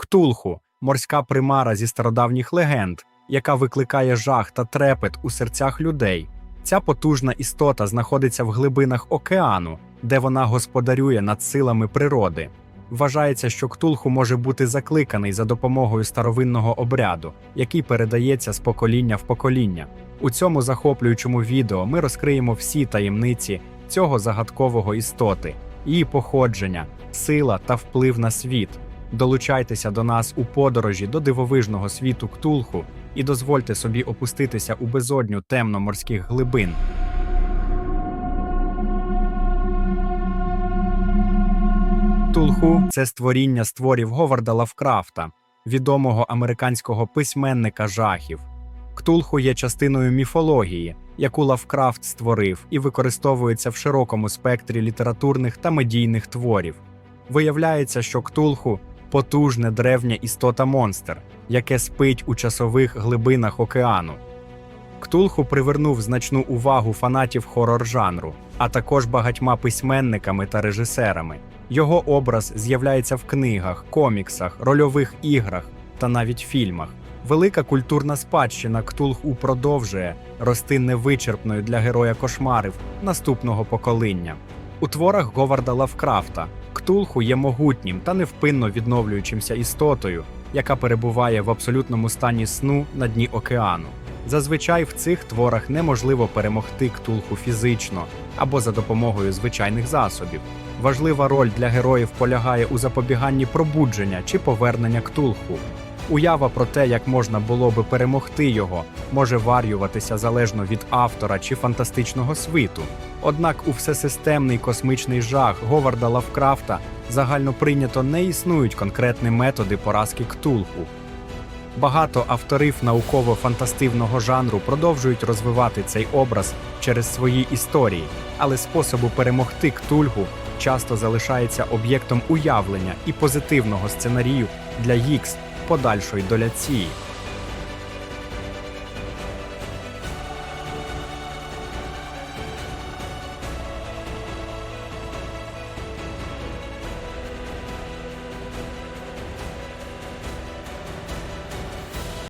Ктулху морська примара зі стародавніх легенд, яка викликає жах та трепет у серцях людей. Ця потужна істота знаходиться в глибинах океану, де вона господарює над силами природи. Вважається, що ктулху може бути закликаний за допомогою старовинного обряду, який передається з покоління в покоління. У цьому захоплюючому відео ми розкриємо всі таємниці цього загадкового істоти, її походження, сила та вплив на світ. Долучайтеся до нас у подорожі до дивовижного світу Ктулху і дозвольте собі опуститися у безодню темно-морських глибин. Ктулху – це створіння створів Говарда Лавкрафта, відомого американського письменника жахів. Ктулху є частиною міфології, яку Лавкрафт створив і використовується в широкому спектрі літературних та медійних творів. Виявляється, що Ктулху потужне древнє істота монстр, яке спить у часових глибинах океану. Ктулху привернув значну увагу фанатів хорор жанру, а також багатьма письменниками та режисерами. Його образ з'являється в книгах, коміксах, рольових іграх та навіть фільмах. Велика культурна спадщина Ктулху продовжує рости невичерпною для героя кошмарів наступного покоління. У творах Говарда Лавкрафта Ктулху є могутнім та невпинно відновлюючимся істотою, яка перебуває в абсолютному стані сну на дні океану. Зазвичай в цих творах неможливо перемогти ктулху фізично або за допомогою звичайних засобів. Важлива роль для героїв полягає у запобіганні пробудження чи повернення ктулху. Уява про те, як можна було би перемогти його, може варюватися залежно від автора чи фантастичного світу. Однак у всесистемний космичний жах Говарда Лавкрафта загально прийнято не існують конкретні методи поразки ктулху. Багато авторів науково-фантастивного жанру продовжують розвивати цей образ через свої історії, але способу перемогти ктульгу часто залишається об'єктом уявлення і позитивного сценарію для Гікс подальшої доляції.